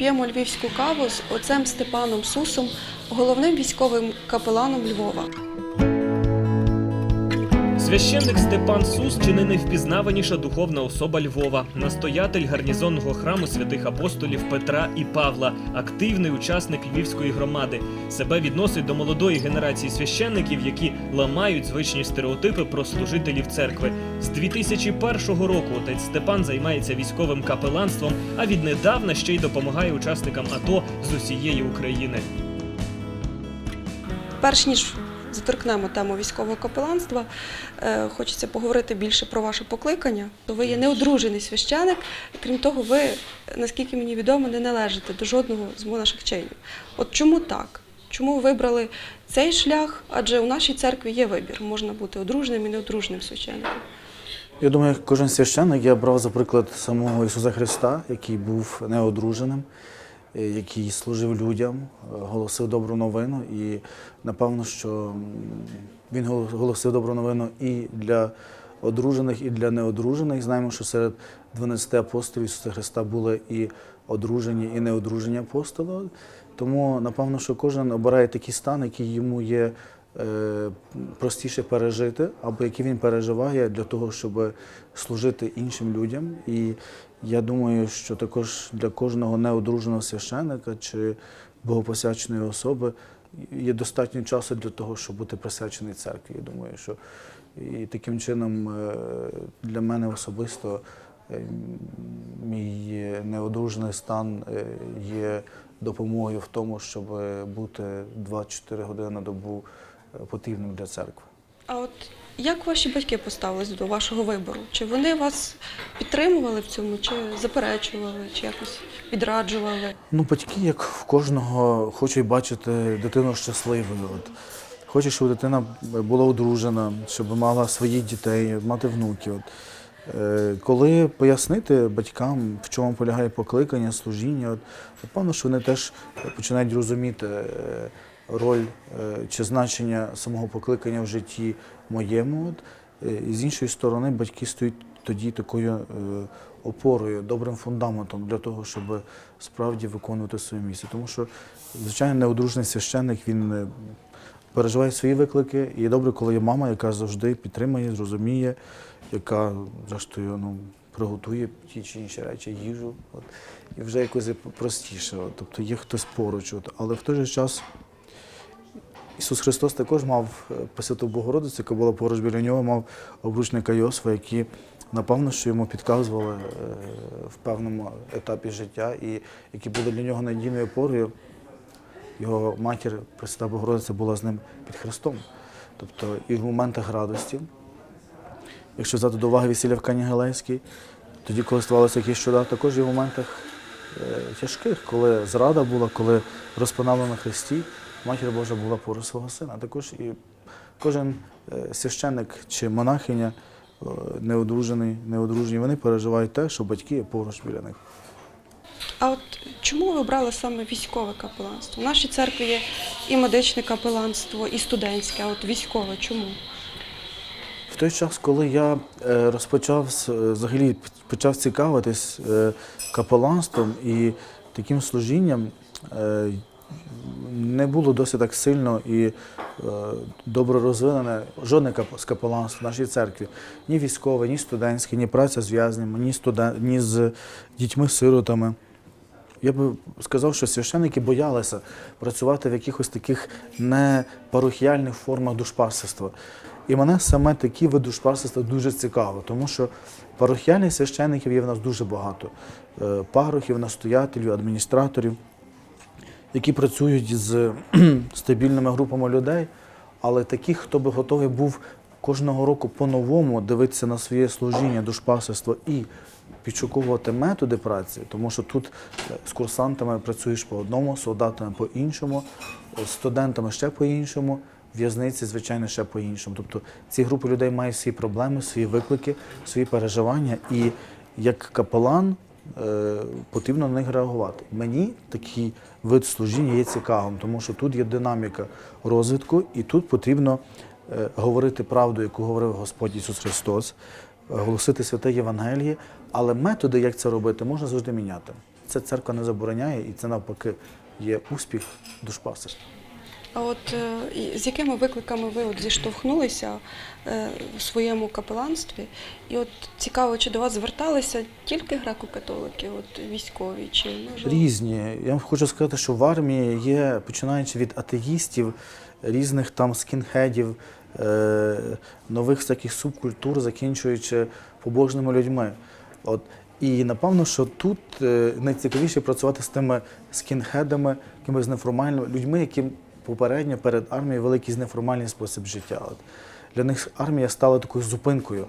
П'ємо львівську каву з отцем Степаном Сусом, головним військовим капеланом Львова. Священник Степан Сус чи не найвпізнаваніша духовна особа Львова, настоятель гарнізонного храму святих апостолів Петра і Павла, активний учасник львівської громади. Себе відносить до молодої генерації священників, які ламають звичні стереотипи про служителів церкви. З 2001 року отець Степан займається військовим капеланством, а віднедавна ще й допомагає учасникам АТО з усієї України. Перш ніж заторкнемо тему військового капеланства, е, хочеться поговорити більше про ваше покликання. Ви є неодружений священик, крім того, ви, наскільки мені відомо, не належите до жодного з наших чинів. От чому так? Чому ви вибрали цей шлях? Адже у нашій церкві є вибір. Можна бути одруженим і неодруженим священником. Я думаю, кожен священник я брав за приклад самого Ісуса Христа, який був неодруженим, який служив людям, е, голосив добру новину. І напевно, що він голосив добру новину і для одружених, і для неодружених. Знаємо, що серед 12 апостолів Ісуса Христа були і одружені, і неодружені апостоли. Тому, напевно, що кожен обирає такий стан, який йому є е, простіше пережити, або який він переживає для того, щоб служити іншим людям. І я думаю, що також для кожного неодруженого священника чи богопосвяченої особи є достатньо часу для того, щоб бути присвячений церкві. Я думаю, що і таким чином е, для мене особисто е, мій неодружений стан е, є допомогою в тому, щоб бути 24 години на добу потрібним для церкви. А от як ваші батьки поставились до вашого вибору? Чи вони вас підтримували в цьому, чи заперечували, чи якось підраджували? Ну, батьки, як в кожного, хочуть бачити дитину щасливою. От. Хочуть, щоб дитина була одружена, щоб мала своїх дітей, мати внуків. От. Е, Коли пояснити батькам, в чому полягає покликання, служіння, от, напевно, що вони теж починають розуміти е, роль е, чи значення самого покликання в житті моєму. Е, І з іншої сторони, батьки стають тоді такою е, опорою, добрим фундаментом для того, щоб справді виконувати своє місце. Тому що, звичайно, неодружений священник він переживає свої виклики. І добре, коли є мама, яка завжди підтримує, зрозуміє, яка, зрештою, ну, приготує ті чи інші речі, їжу. От. І вже якось простіше. От. Тобто є хтось поруч. От. Але в той же час Ісус Христос також мав е, Пресвяту Богородицю, яка була поруч біля нього, мав обручника Йосифа, які, напевно, що йому підказували е, в певному етапі життя, і які були для нього надійною опорою. Його матір, Пресвята Богородиця, була з ним під Христом. Тобто і в моментах радості, якщо взяти до уваги весілля в Кані Галейській, тоді, коли ставалося якісь чуда, також і в моментах е, тяжких, коли зрада була, коли розпинали на Христі, Матір Божа була поруч свого сина. Також і кожен е, священник чи монахиня, е, неодружений, неодружені, вони переживають те, що батьки є поруч біля них. А от чому ви обрали саме військове капеланство? В нашій церкві є і медичне капеланство, і студентське, а от військове чому? В той час, коли я е, розпочав взагалі почав цікавитись капеланством і таким служінням, не було досить так сильно і е, добре розвинене жодне з капеланств в нашій церкві. Ні військове, ні студентське, ні праця з в'язнями, ні, студен... ні з дітьми-сиротами. Я би сказав, що священники боялися працювати в якихось таких непарохіальних формах душпастерства. І мене саме такі види душпастерства дуже цікаво, тому що парохіальних священників є в нас дуже багато. Е, Парохів, настоятелів, адміністраторів, які працюють з стабільними групами людей, але таких, хто би готовий був кожного року по-новому дивитися на своє служіння, душпастерство і підшуковувати методи праці, тому що тут е, з курсантами працюєш по одному, солдатами по іншому, е, з студентами ще по іншому, в'язниці, звичайно, ще по іншому. Тобто ці групи людей мають свої проблеми, свої виклики, свої переживання. І як капелан потрібно на них реагувати. Мені такий вид служіння є цікавим, тому що тут є динаміка розвитку, і тут потрібно е, говорити правду, яку говорив Господь Ісус Христос, е, голосити святе Євангеліє, але методи, як це робити, можна завжди міняти. це церква не забороняє, і це навпаки є успіх душпастерства. А от е, з якими викликами ви от зіштовхнулися е, в своєму капеланстві? І от цікаво, чи до вас зверталися тільки греко-католики, от військові, чи можливо? Різні. Я хочу сказати, що в армії є, починаючи від атеїстів, різних там скінхедів, е, нових всяких субкультур, закінчуючи побожними людьми. От. І напевно, що тут найцікавіше працювати з тими скінхедами, якимись неформальними людьми, які попередньо перед армією вели якийсь неформальний спосіб життя. От. Для них армія стала такою зупинкою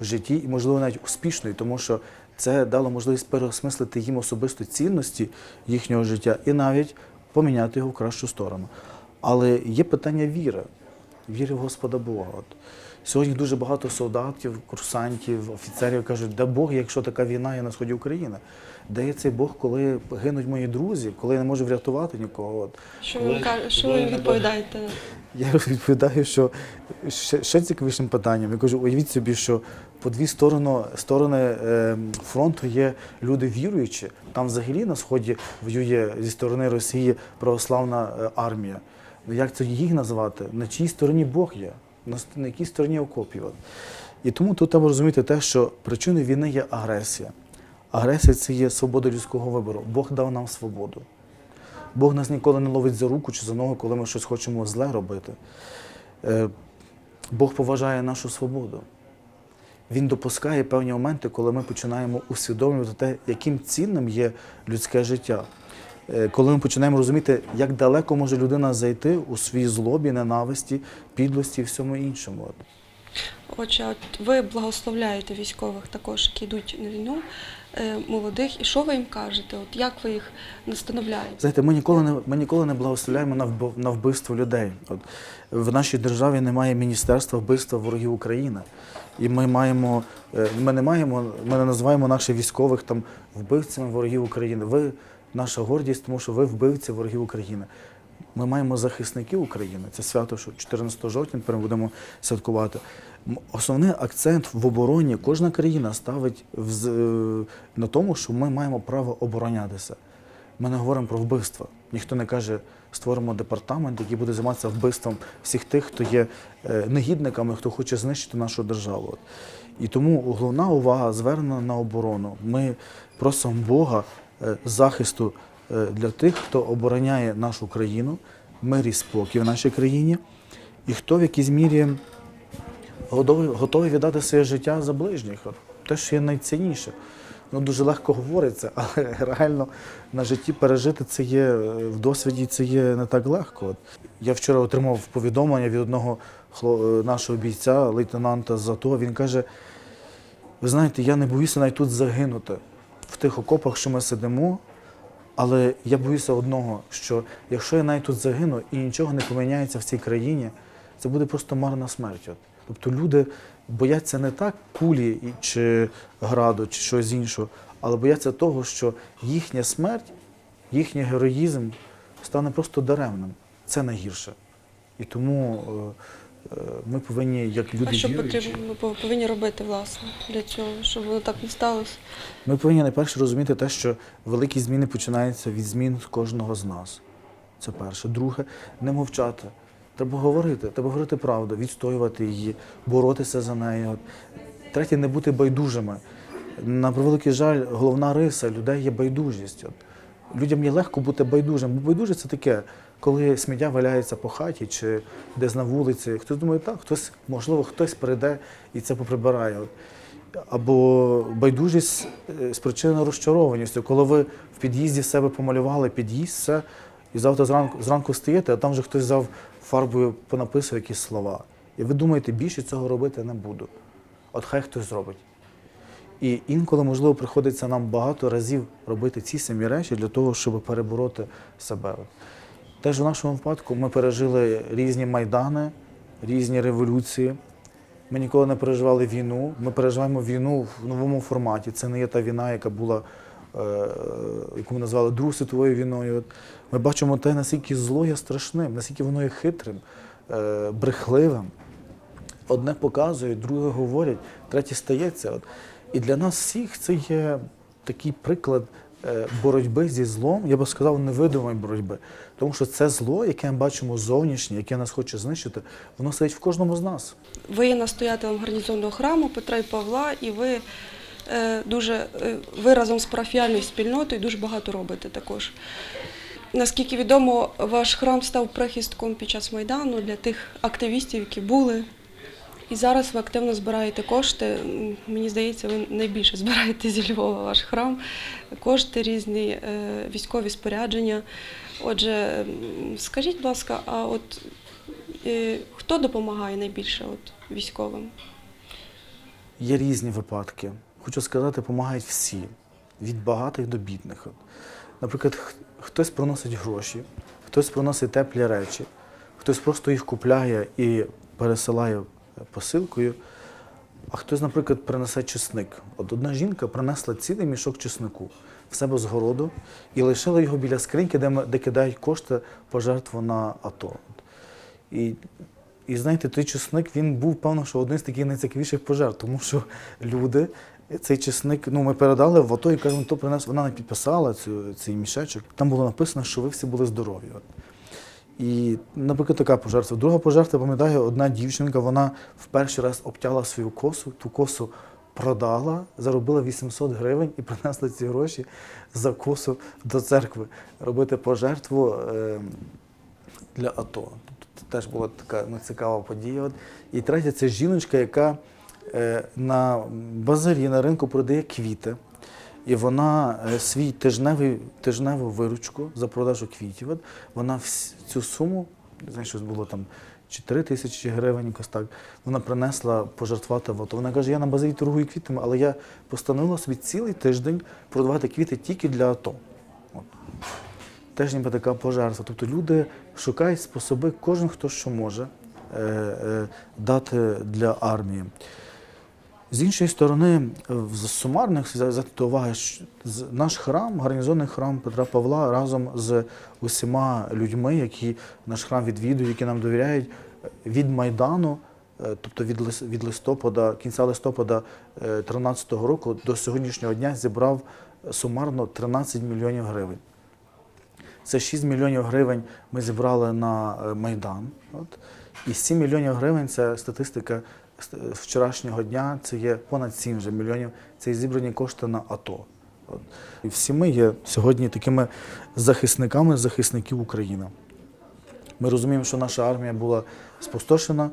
в житті і, можливо, навіть успішною, тому що це дало можливість переосмислити їм особисто цінності їхнього життя і навіть поміняти його в кращу сторону. Але є питання віри, віри в Господа Бога. От. Сьогодні дуже багато солдатів, курсантів, офіцерів кажуть, де Бог, якщо така війна є на сході України? Де є цей Бог, коли гинуть мої друзі, коли я не можу врятувати нікого? От. Що ви кажете, що ви відповідаєте? Я відповідаю, що ще, ще цікавішим питанням. Я кажу, уявіть собі, що по дві сторони, сторони е, фронту є люди віруючі. Там взагалі на сході воює зі сторони Росії православна е, армія. Ну як це їх назвати? На чиїй стороні Бог є? На, на якій стороні окопів? І тому тут треба розуміти те, що причиною війни є агресія. Агресія це є свобода людського вибору. Бог дав нам свободу. Бог нас ніколи не ловить за руку чи за ногу, коли ми щось хочемо зле робити. Е, Бог поважає нашу свободу. Він допускає певні моменти, коли ми починаємо усвідомлювати те, яким цінним є людське життя. Е, Коли ми починаємо розуміти, як далеко може людина зайти у своїй злобі, ненависті, підлості і всьому іншому. Отже, от ви благословляєте військових також, які йдуть на війну, молодих, і що ви їм кажете? От як ви їх настановляєте? Знаєте, ми ніколи не ми ніколи не благословляємо на на вбивство людей. От в нашій державі немає міністерства вбивства ворогів України. І ми маємо, е, ми не маємо, ми не називаємо наших військових там вбивцями ворогів України. Ви наша гордість, тому що ви вбивці ворогів України. Ми маємо захисників України. Це свято, що 14 жовтня тепер будемо святкувати. Основний акцент в обороні кожна країна ставить е, на тому, що ми маємо право оборонятися. Ми не говоримо про вбивство. Ніхто не каже, створимо департамент, який буде займатися вбивством всіх тих, хто є е, негідниками, хто хоче знищити нашу державу. І тому головна увага звернена на оборону. Ми просимо Бога е, захисту для тих, хто обороняє нашу країну, мир і спокій в нашій країні, і хто в якійсь мірі готовий, віддати своє життя за ближніх. Те, що є найцінніше. Ну, дуже легко говориться, але реально на житті пережити це є е, в досвіді, це є не так легко. Я вчора отримав повідомлення від одного е, нашого бійця, лейтенанта з АТО. Він каже: ви знаєте, я не боюся навіть тут загинути в тих окопах, що ми сидимо. Але я боюся одного, що якщо я навіть тут загину і нічого не поміняється в цій країні, це буде просто марна смерть. От. Тобто люди бояться не так кулі чи граду, чи щось іншого, але бояться того, що їхня смерть, їхній героїзм стане просто даремним. Це найгірше. І тому е, ми повинні, як люди А що віруючі, потрібно ми повинні робити власне для цього, щоб воно так не сталося? Ми повинні найперше розуміти те, що великі зміни починаються від змін кожного з нас. Це перше. Друге, не мовчати. Треба говорити, треба говорити правду, відстоювати її, боротися за нею. Третє, не бути байдужими. На превеликий жаль, головна риса людей є байдужість. Людям є легко бути байдужим. Бо байдуже це таке, коли сміття валяється по хаті чи десь на вулиці. Хтось думає, так, хтось, можливо, хтось прийде і це поприбирає. Або байдужість е, спричинена розчарованістю, коли ви в під'їзді себе помалювали під'їзд, все, і завтра зранку, зранку стаєте, а там вже хтось взяв фарбою, понаписав якісь слова. І ви думаєте, більше цього робити не буду. От хай хтось зробить. І інколи, можливо, приходиться нам багато разів робити ці самі речі для того, щоб перебороти себе. Теж у нашому випадку ми пережили різні майдани, різні революції. Ми ніколи не переживали війну. Ми переживаємо війну в новому форматі. Це не є та війна, яка була, е, яку ми назвали Другою світовою війною. Ми бачимо те, наскільки зло є страшним, наскільки воно є хитрим, е, брехливим. Одне показують, друге говорять, третє стається. От. І для нас всіх це є такий приклад е, боротьби зі злом, я би сказав, невидимої боротьби. Тому що це зло, яке ми бачимо зовнішнє, яке нас хоче знищити, воно сидить в кожному з нас. Ви є настоятелем гарнізонного храму Петра і Павла, і ви е, дуже е, ви разом з парафіальною спільнотою дуже багато робите також. Наскільки відомо, ваш храм став прихистком під час Майдану для тих активістів, які були. І зараз ви активно збираєте кошти. Мені здається, ви найбільше збираєте зі Львова ваш храм, кошти, різні е, військові спорядження. Отже, скажіть, будь ласка, а от е, хто допомагає найбільше от, військовим? Є різні випадки. Хочу сказати, допомагають всі, від багатих до бідних. Наприклад, хтось приносить гроші, хтось приносить теплі речі, хтось просто їх купляє і пересилає посилкою, а хтось, наприклад, принесе чесник. От одна жінка принесла цілий мішок чеснику в себе з городу і лишила його біля скриньки, де, де кидають кошти пожертву на АТО. І і знаєте, той чесник він був, певно, що один з таких найцікавіших пожертв, тому що люди цей чесник, ну ми передали в АТО і кажемо, то принес, вона не підписала цю, цей мішечок. Там було написано, що ви всі були здорові. І, наприклад, така пожертва. Друга пожертва, пам'ятаю, одна дівчинка, вона в перший раз обтяла свою косу, ту косу продала, заробила 800 гривень і принесла ці гроші за косу до церкви робити пожертву. Е, для АТО. Це теж була така ну, цікава подія. От. І третя це жіночка, яка е, на базарі на ринку продає квіти. І вона е, свій тижневий, тижневу виручку за продажу квітів, от, вона цю суму, знаю, щось було там 4 тисячі гривень, якось так, вона принесла пожертвувати в АТО. Вона каже, я на базарі торгую квітами, але я постановила собі цілий тиждень продавати квіти тільки для АТО. От теж ніби така пожертва. Тобто люди шукають способи, кожен хто що може е, е, дати для армії. З іншої сторони, в сумарних взяти уваги, що наш храм, гарнізонний храм Петра Павла разом з усіма людьми, які наш храм відвідують, які нам довіряють, е, від Майдану, е, тобто від, листопада, кінця листопада 2013 року до сьогоднішнього дня зібрав е, сумарно 13 мільйонів гривень. Це 6 мільйонів гривень ми зібрали на е, Майдан. От. І 7 мільйонів гривень це статистика з- вчорашнього дня, це є понад 7 вже мільйонів. Це зібрані кошти на АТО. От. І всі ми є сьогодні такими захисниками захисників України. Ми розуміємо, що наша армія була спустошена.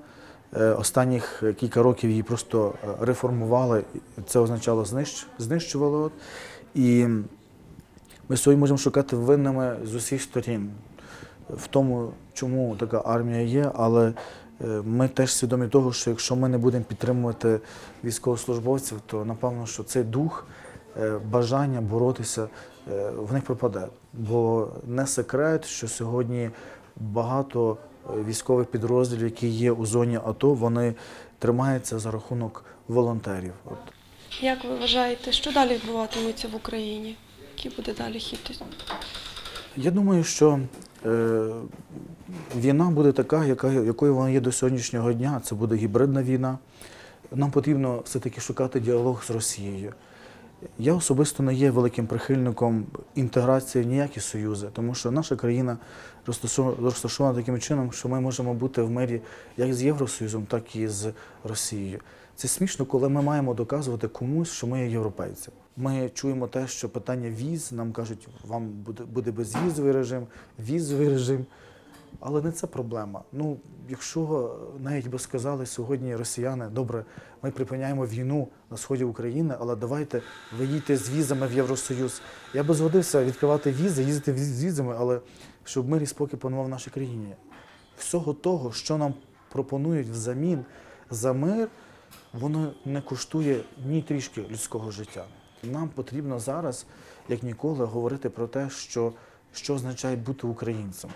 Е, Останніх кілька років її просто е, реформували. Це означало знищ... знищували. От. І ми сьогодні можемо шукати винними з усіх сторін в тому, чому така армія є, але ми теж свідомі того, що якщо ми не будемо підтримувати військовослужбовців, то напевно, що цей дух е, бажання боротися е, в них пропаде. Бо не секрет, що сьогодні багато е, військових підрозділів, які є у зоні АТО, вони тримаються за рахунок волонтерів. От. Як ви вважаєте, що далі відбуватиметься в Україні? Який буде далі хід? Я думаю, що е, війна буде така, яка, якою вона є до сьогоднішнього дня. Це буде гібридна війна. Нам потрібно все-таки шукати діалог з Росією. Я особисто не є великим прихильником інтеграції в ніякі союзи, тому що наша країна розташована, розташована таким чином, що ми можемо бути в мирі як з Євросоюзом, так і з Росією. Це смішно, коли ми маємо доказувати комусь, що ми є європейці. Ми чуємо те, що питання віз нам кажуть, вам буде, буде безвізовий режим, візовий режим. Але не це проблема. Ну, якщо навіть би сказали сьогодні росіяни, добре, ми припиняємо війну на сході України, але давайте ви їдьте з візами в Євросоюз. Я би згодився відкривати візи, їздити з візами, але щоб мир і спокій панував в нашій країні. Всього того, що нам пропонують взамін за мир, воно не коштує ні трішки людського життя. Нам потрібно зараз, як ніколи, говорити про те, що, що означає бути українцем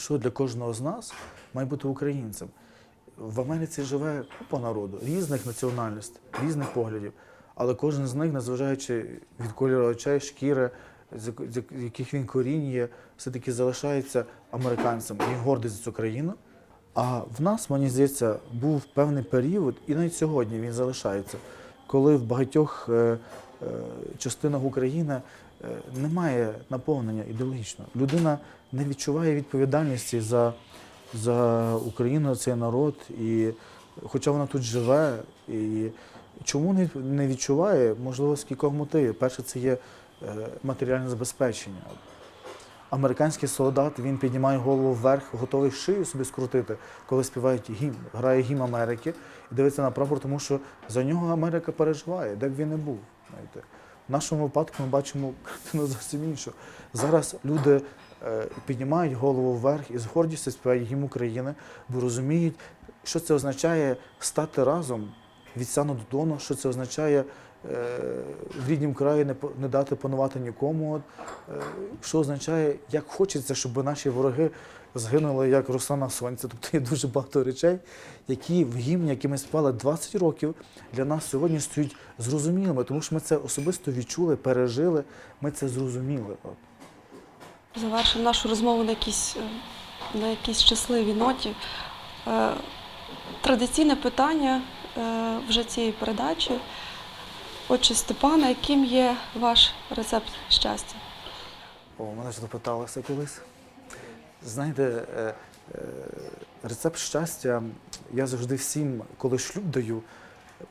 що для кожного з нас має бути українцем. В Америці живе купа народу, різних національностей, різних поглядів, але кожен з них, незважаючи від кольору очей, шкіри, з як- з як- з яких він корінь все-таки залишається американцем. Він гордий за цю країну. А в нас, мені здається, був певний період, і навіть сьогодні він залишається, коли в багатьох е, е, частинах України е, немає наповнення ідеологічного. Людина не відчуває відповідальності за, за Україну, цей народ, і хоча вона тут живе, і чому не, відчуває, можливо, з кількох мотивів. Перше, це є матеріальне забезпечення. Американський солдат він піднімає голову вверх, готовий шию собі скрутити, коли співають гімн, грає гімн Америки і дивиться на прапор, тому що за нього Америка переживає, де б він не був. Знаєте. В нашому випадку ми бачимо картину зовсім іншу. Зараз люди е, піднімають голову вверх і з гордістю співають гімн України, бо розуміють, що це означає стати разом від сяну до дону, що це означає в ріднім краї не, не дати панувати нікому. Е, що означає, як хочеться, щоб наші вороги згинули як роса на сонці. Тобто є дуже багато речей, які в гімні, які ми співали 20 років, для нас сьогодні стають зрозумілими, тому що ми це особисто відчули, пережили, ми це зрозуміли. Завершимо нашу розмову на якійсь, е, на якійсь щасливій ноті. Е, Традиційне питання е, вже цієї передачі. Отже, Степана, яким є ваш рецепт щастя? О, мене ж допиталося колись. Знаєте, е, е, рецепт щастя я завжди всім, коли шлюб даю,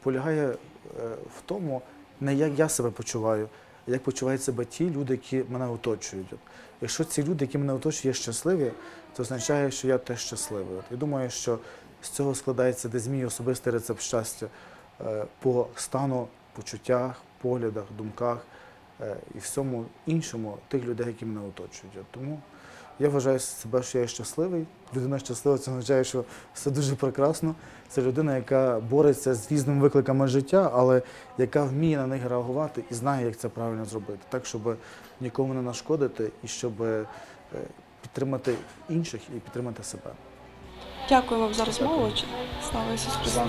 полягає е, в тому, не як я себе почуваю, а як почувають себе ті люди, які мене оточують. Якщо ці люди, які мене оточують, є щасливі, це означає, що я теж щасливий. Я думаю, що з цього складається десь мій особистий рецепт щастя по стану, почуттях, поглядах, думках е, і всьому іншому тих людей, які мене оточують. От Тому я вважаю себе, що я щасливий. Людина щаслива, це означає, що все дуже прекрасно. Це людина, яка бореться з різними викликами життя, але яка вміє на них реагувати і знає, як це правильно зробити, так, щоб нікому не нашкодити і щоб е, підтримати інших і підтримати себе. Дякую вам за розмову. Слава Ісусу Христу!